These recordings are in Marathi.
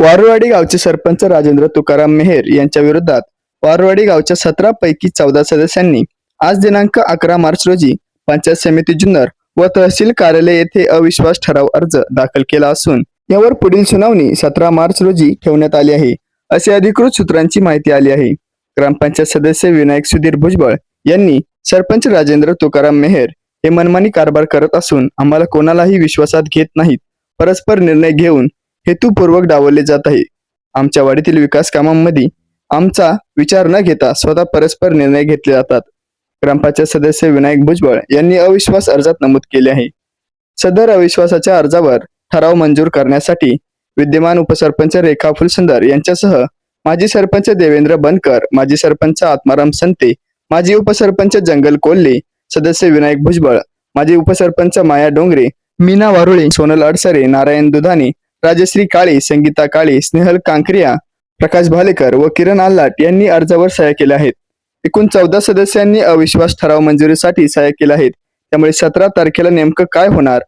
वारुवाडी गावचे सरपंच राजेंद्र तुकाराम मेहेर यांच्या विरोधात वारुवाडी गावच्या सतरा पैकी चौदा सदस्यांनी आज दिनांक अकरा मार्च रोजी पंचायत समिती जुन्नर व तहसील कार्यालय येथे अविश्वास ठराव अर्ज दाखल केला असून यावर पुढील सुनावणी सतरा मार्च रोजी ठेवण्यात आली आहे असे अधिकृत सूत्रांची माहिती आली आहे. ग्रामपंचायत सदस्य विनायक सुधीर भुजबळ यांनी सरपंच राजेंद्र तुकाराम मेहेर हे मनमानी कारभार करत असून आम्हाला कोणालाही विश्वासात घेत नाहीत परस्पर निर्णय घेऊन हेतुपूर्वक डावलले जात आहे. आमच्या वाडीतील विकास कामांमध्ये आमचा विचार न घेता स्वतः परस्पर निर्णय घेतले जातात. ग्रामपंचायत सदस्य विनायक भुजबळ यांनी अविश्वास अर्जात नमूद केले आहे. सदर अविश्वासाच्या अर्जावर ठराव मंजूर करण्यासाठी विद्यमान उपसरपंच रेखा फुलसुंदर यांच्यासह माजी सरपंच देवेंद्र बनकर माजी सरपंच आत्माराम संते माजी उपसरपंच जंगल कोल्हे सदस्य विनायक भुजबळ माजी उपसरपंच माया डोंगरे मीना वारुळे सोनल अडसरे नारायण दुधाने राजश्री काळे संगीता काळे स्नेहल कांकरिया प्रकाश भालेकर व किरण आल्लाट यांनी अर्जावर सह्या केल्या आहेत. एकूण चौदा सदस्यांनी अविश्वास ठराव मंजुरीसाठी सह्या केल्या आहेत. त्यामुळे सतरा तारखेला नेमकं काय होणार?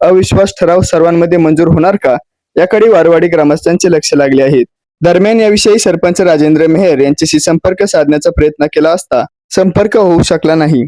अविश्वास ठराव सर्वांमध्ये मंजूर होणार का? याकडे वारवाडी ग्रामस्थांचे लक्ष लागले आहेत. दरम्यान याविषयी सरपंच राजेंद्र मेहर यांच्याशी संपर्क साधण्याचा प्रयत्न केला असता संपर्क होऊ शकला नाही.